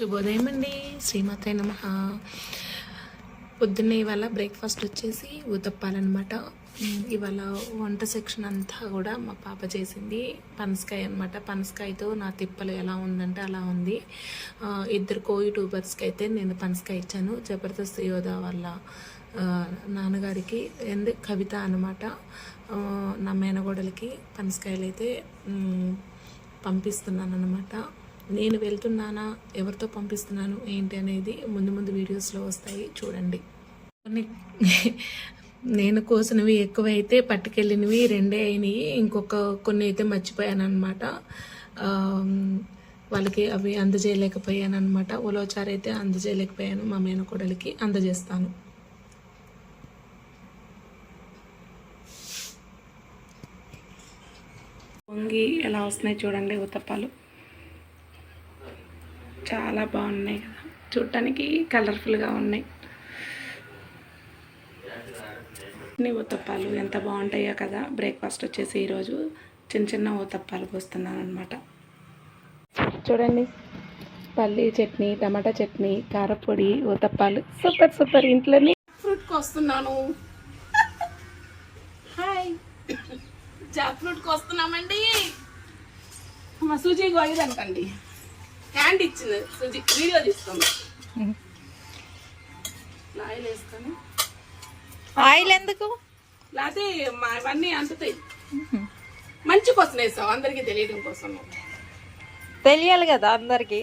శుభోదయం అండి శ్రీమాతే నమ. పొద్దున్నే ఇవాళ బ్రేక్ఫాస్ట్ వచ్చేసి ఉతప్పాలన్నమాట ఇవాళ వంట సెక్షన్ అంతా కూడా మా పాప చేసింది. పనసకాయ అనమాట పనసకాయతో నా తిప్పలు ఎలా ఉందంటే అలా ఉంది. ఇద్దరు కో యూట్యూబర్స్కి అయితే నేను పనసకాయ ఇచ్చాను. జబర్దస్త్ యోధా వాళ్ళ నాన్నగారికి ఎందు కవిత అనమాట నా మేనగోడలకి పనసకాయలు అయితే పంపిస్తున్నాను అనమాట నేను వెళ్తున్నానా? ఎవరితో పంపిస్తున్నాను? ఏంటి అనేది ముందు ముందు వీడియోస్లో వస్తాయి. చూడండి. కొన్ని నేను కోసినవి ఎక్కువైతే పట్టుకెళ్ళినవి రెండే అయినాయి. ఇంకొక కొన్ని అయితే మర్చిపోయాను అనమాట వాళ్ళకి అవి అందజేయలేకపోయాను అనమాట ఉలవచారు అయితే అందజేయలేకపోయాను. మా మేనకోడలికి అందజేస్తాను. పొంగి ఎలా వస్తున్నాయి చూడండి ఉతప్పాలు చాలా బాగున్నాయి కదా. చూడటానికి కలర్ఫుల్గా ఉన్నాయి. నీ ఊతప్పాలు ఎంత బాగుంటాయో కదా. బ్రేక్ఫాస్ట్ వచ్చేసి ఈరోజు చిన్న చిన్న ఊతప్పాలు పోస్తున్నాను అనమాట చూడండి. పల్లి చట్నీ టమాటా చట్నీ కారపొడి ఊతప్పాలు సూపర్ సూపర్ ఇంట్లోనే. ఫ్రూట్కి వస్తున్నాను. హాయ్. జాక్ ఫ్రూట్కి వస్తున్నామండి. మా సూజీ గోయదంటండి హ్యాండ్ ఇచ్చింది. సుజి వీడియో తీసుకోండి ఆయిల్ వేసుకొని. ఆయిల్ ఎందుకు? లేకపోతే మా ఇవన్నీ అంటుతాయి. మంచి కోసం వేసావు అందరికీ తెలియడం కోసం. తెలియాలి కదా అందరికి.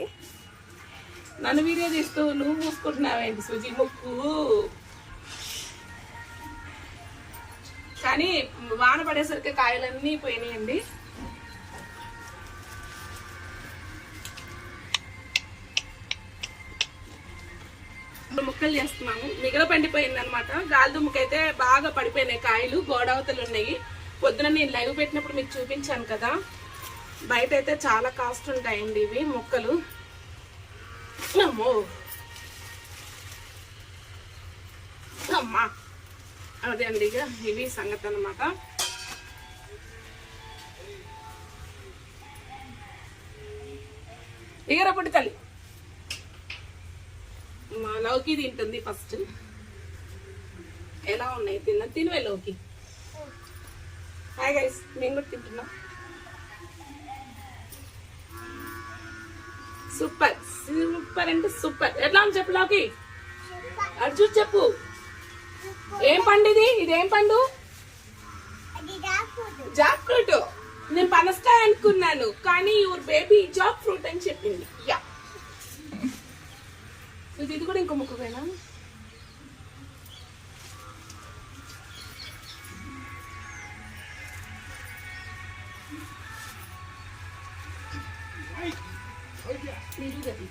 నన్ను వీడియో తీస్తూ నువ్వు మూసుకుంటున్నావేంటి సుజి? ముక్కు. కానీ వాన పడేసరికి కాయలన్నీ పోయినాయండి. ముక్కలు చేస్తున్నాము. మిగల పండిపోయింది అనమాట గాలి దుమ్ముకైతే బాగా పడిపోయినాయి కాయలు గోడవతలు ఉన్నాయి. పొద్దున నేను లైవ్ పెట్టినప్పుడు మీకు చూపించాను కదా. బయట అయితే చాలా కాస్ట్ ఉంటాయండి ఇవి ముక్కలు. అమ్మో! అమ్మా! అదే అండి ఇక ఇవి సంగతి అనమాట ఇగర తల్లి. మా లౌకి తింటుంది ఫస్ట్. ఎలా ఉన్నాయి? తిన్న తినవే లౌకి. హాయ్ గైస్ మేము కూడా తింటున్నాం. సూపర్ సూపర్ అంటే సూపర్ ఎట్లా ఉంది చెప్పు లౌకి? అర్జున్ చెప్పు. ఏం పండు ఇది? ఇదేం పండు? జాక్ ఫ్రూట్ నేను పనసకాయ అనుకున్నాను కానీ యువర్ బేబీ జాక్ ఫ్రూట్ అని చెప్పింది. యా ఇది ఇది కూడా ఇంకో ముక్కవేనా చచ్చ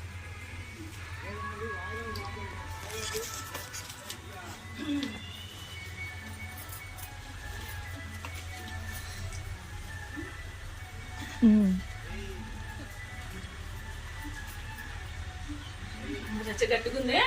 గట్టుకుందే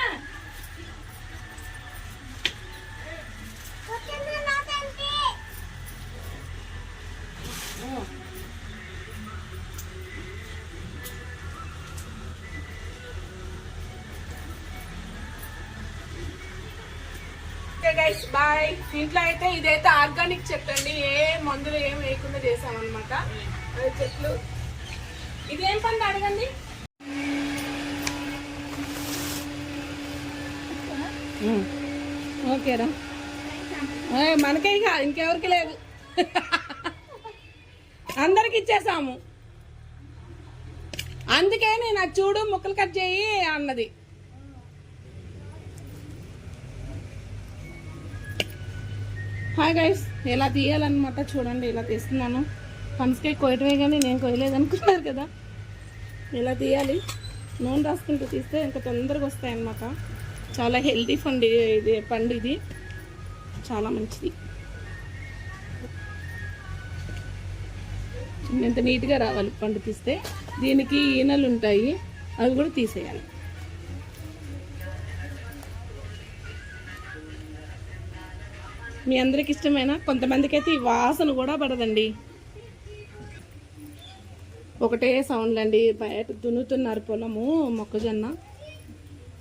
గైస్ బాయ్ ఇంట్లో అయితే ఇదైతే ఆర్గానిక్ చెట్టు అండి. ఏ మందులు ఏం వేయకుండా చేసామన్నమాట. చెట్లు. ఇదేం పండు అడగండి? ఓకేరా. మనకే ఇక ఇంకెవరికి లేదు. అందరికి ఇచ్చేసాము. అందుకే నేను అది చూడు ముక్కలు కట్ చేయి అన్నది. హాయ్ గైస్ ఎలా తీయాలన్నమాట చూడండి ఇలా తీస్తున్నాను. పనసకాయ కోయటమే కానీ నేను కోయలేదు అనుకున్నారు కదా. ఇలా తీయాలి? నూనె రాసుకుంటూ తీస్తే ఇంకా తొందరగా వస్తాయి అన్నమాట చాలా హెల్తీ ఫండ్ ఇది పండు ఇది. చాలా మంచిది. ఎంత నీట్గా రావాలి పండు తీస్తే. దీనికి ఈనలు ఉంటాయి. అవి కూడా తీసేయాలి. మీ అందరికి ఇష్టమైన కొంతమందికి అయితే ఈ వాసన కూడా పడదండి. ఒకటే సౌండ్లు అండి బయట దున్నుతున్నారు పొలము మొక్కజొన్న.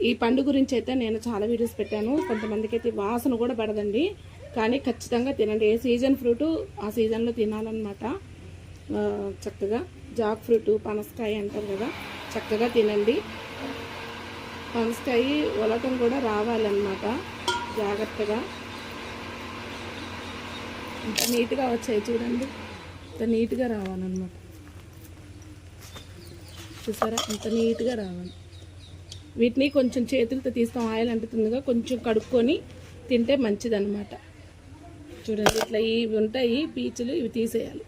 ఈ పండు గురించి అయితే నేను చాలా వీడియోస్ పెట్టాను. కొంతమందికి అయితే వాసన కూడా పడదండి. కానీ ఖచ్చితంగా తినండి. ఏ సీజన్ ఫ్రూట్ ఆ సీజన్లో తినాలన్నమాట. చక్కగా జాక్ ఫ్రూట్ పనసకాయ అంటారు కదా చక్కగా తినండి. పనసకాయ ఉలకం కూడా రావాలన్నమాట. జాగ్రత్తగా. ఇంత నీట్గా వచ్చాయి చూడండి. ఇంత నీట్గా రావాలన్నమాట. చూసారా? ఇంత నీట్గా రావాలి. వీటిని కొంచెం చేతులతో తీస్తాం ఆయిల్ అంటుతుందిగా కొంచెం కడుక్కొని తింటే మంచిదన్నమాట. చూడండి ఇట్లా ఇవి ఉంటాయి పీచులు ఇవి తీసేయాలి.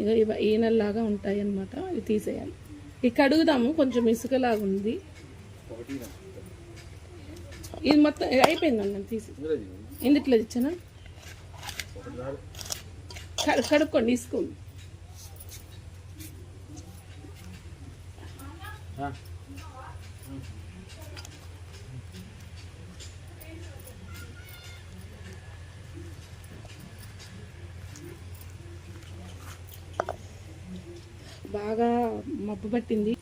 ఇక ఇవి ఈనల్లాగా ఉంటాయి అన్నమాట ఇవి తీసేయాలి. ఇవి కడుగుదాము కొంచెం ఇసుకలాగా ఉంది. ఇది మొత్తం అయిపోయిందండి తీసి. ఎందుట్లో ఇచ్చానా కడుక్కోండి ఇసుకోండి బాగా మబ్బు పట్టింది.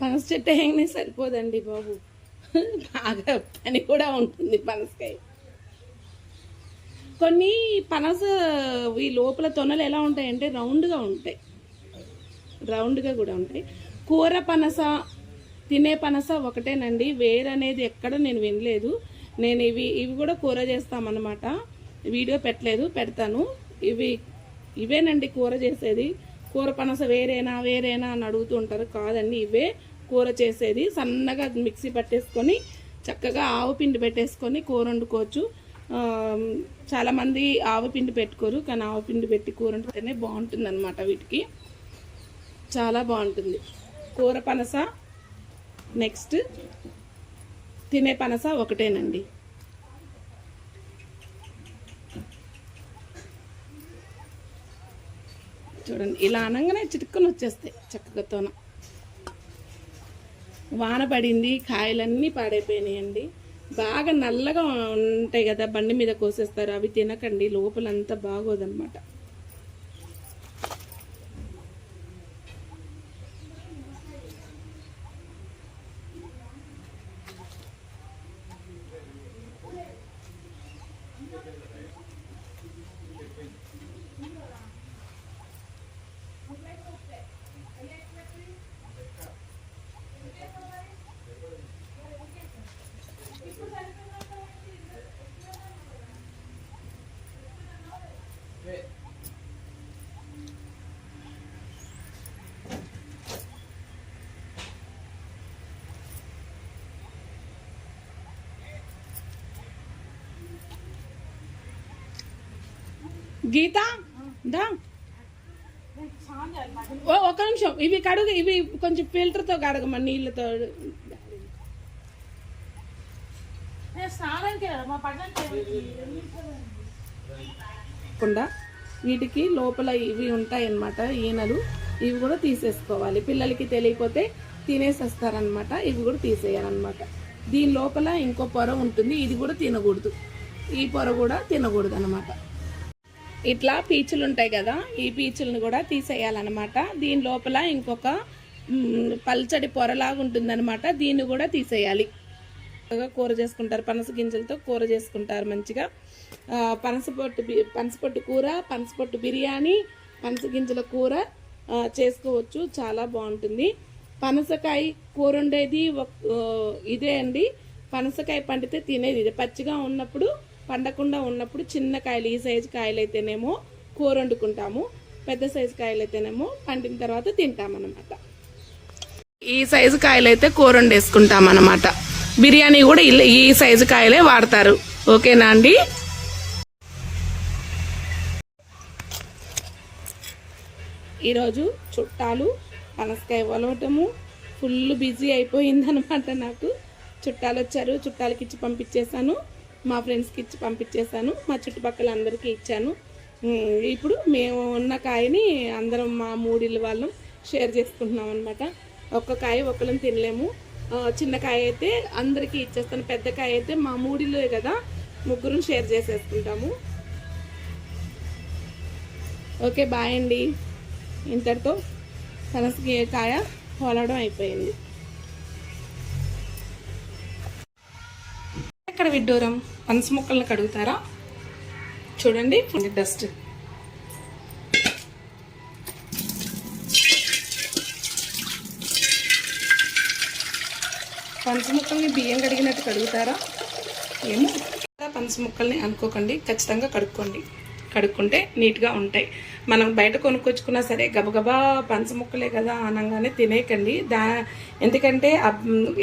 పనస చెట్టు అయినా సరిపోదండి బాబు. బాగా పని కూడా ఉంటుంది పనసకాయ. కొన్ని పనస ఈ లోపల తొనలు ఎలా ఉంటాయంటే రౌండ్గా ఉంటాయి. రౌండ్గా కూడా ఉంటాయి. కూర పనస తినే పనస ఒకటేనండి. వేరు అనేది ఎక్కడ నేను వినలేదు. నేను ఇవి ఇవి కూడా కూర చేస్తామన్నమాట. వీడియో పెట్టలేదు పెడతాను. ఇవి ఇవేనండి కూర చేసేది? కూర పనస వేరేనా వేరేనా అని అడుగుతూ ఉంటారు. కాదండి ఇవే కూర చేసేది. సన్నగా మిక్సీ పట్టేసుకొని చక్కగా ఆవు పిండి పెట్టేసుకొని కూర వండుకోవచ్చు. చాలామంది ఆవు పిండి పెట్టుకోరు కానీ ఆవు పిండి పెట్టి కూర వండితేనే బాగుంటుంది అనమాట వీటికి. చాలా బాగుంటుంది. కూర పనస నెక్స్ట్ తినే పనస ఒకటేనండి. చూడండి ఇలా అనగానే చిటుక్కుని వచ్చేస్తాయి చక్కగాతోన వాన పడింది కాయలన్నీ పాడైపోయినాయండి. బాగా నల్లగా ఉంటాయి కదా బండి మీద కోసేస్తారు అవి తినకండి లోపలంతా బాగోదన్నమాట. గీత దా. ఒక నిమిషం. ఇవి కడుగు ఇవి కొంచెం ఫిల్టర్తో కడగమ్మా నీళ్ళతో? వీటికి లోపల ఇవి ఉంటాయి అన్నమాట ఈనలు. ఇవి కూడా తీసేసుకోవాలి. పిల్లలకి తెలియకపోతే తినేసేస్తారనమాట ఇవి కూడా తీసేయాలన్నమాట. దీని లోపల ఇంకో పొర ఉంటుంది. ఇది కూడా తినకూడదు. ఈ పొర కూడా తినకూడదు అనమాట ఇట్లా పీచులు ఉంటాయి కదా ఈ పీచులను కూడా తీసేయాలన్నమాట. దీని లోపల ఇంకొక పల్చడి పొరలాగా ఉంటుందన్నమాట. దీన్ని కూడా తీసేయాలి. కూర చేసుకుంటారు. పనస గింజలతో కూర చేసుకుంటారు మంచిగా. పనసపొట్టు బి- పనసపొట్టు కూర పనసపొట్టు బిర్యానీ పనస గింజల కూర చేసుకోవచ్చు. చాలా బాగుంటుంది. పనసకాయ కూర ఉండేది ఒక- ఇదే అండి. పనసకాయ పండితే తినేది ఇదే. పచ్చిగా ఉన్నప్పుడు పండకుండా ఉన్నప్పుడు చిన్న కాయలు ఈ సైజు కాయలు అయితేనేమో కూర వండుకుంటాము పెద్ద సైజు కాయలు అయితేనేమో పండిన తర్వాత తింటామన్నమాట. ఈ సైజు కాయలు అయితే కూర వండేసుకుంటాం అన్నమాట బిర్యానీ కూడా ఈ సైజు కాయలే వాడతారు. ఓకేనా అండి? ఈరోజు చుట్టాలు పనసకాయ వలవటము ఫుల్ బిజీ అయిపోయిందనమాట నాకు. చుట్టాలు వచ్చారు చుట్టాలకి ఇచ్చి పంపించేశాను. మా ఫ్రెండ్స్కి ఇచ్చి పంపించేశాను. మా చుట్టుపక్కల అందరికీ ఇచ్చాను. ఇప్పుడు మేము ఉన్న కాయని అందరం మా మూడిళ్ళ వాళ్ళం షేర్ చేసుకుంటున్నాం అనమాట ఒక్క కాయ ఒకళ్ళం తినలేము. చిన్న కాయ అయితే అందరికీ ఇచ్చేస్తాను. పెద్ద కాయ అయితే మా మూడిళ్ళే కదా ముగ్గురం షేర్ చేసేసుకుంటాము. ఓకే బాయ్ అండి. ఇంతటితో పనసకి కాయ పోలవడం అయిపోయింది. ఎక్కడ విడ్డూరం? పనస ముక్కలను కడుగుతారా? చూడండి డస్ట్. పనస ముక్కల్ని బియ్యం కడిగినట్టు కడుగుతారా? ఏమో. పనస ముక్కల్ని అనుకోకండి ఖచ్చితంగా కడుక్కోండి. కడుక్కుంటే నీట్గా ఉంటాయి. మనం బయట కొనుక్కొచ్చుకున్నా సరే గబగబా పంచముక్కలే కదా అనగానే తినేయకండి. దా ఎందుకంటే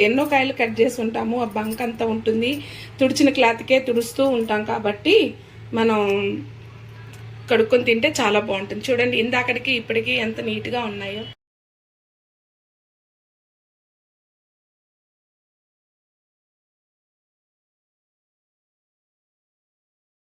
ఎన్నో కాయలు కట్ చేసి ఉంటాము ఆ బంక్ అంతా ఉంటుంది. తుడిచిన క్లాత్కే తుడుస్తూ ఉంటాం కాబట్టి మనం కడుక్కొని తింటే చాలా బాగుంటుంది. చూడండి ఇందాకడికి ఇప్పటికి ఎంత నీట్గా ఉన్నాయో.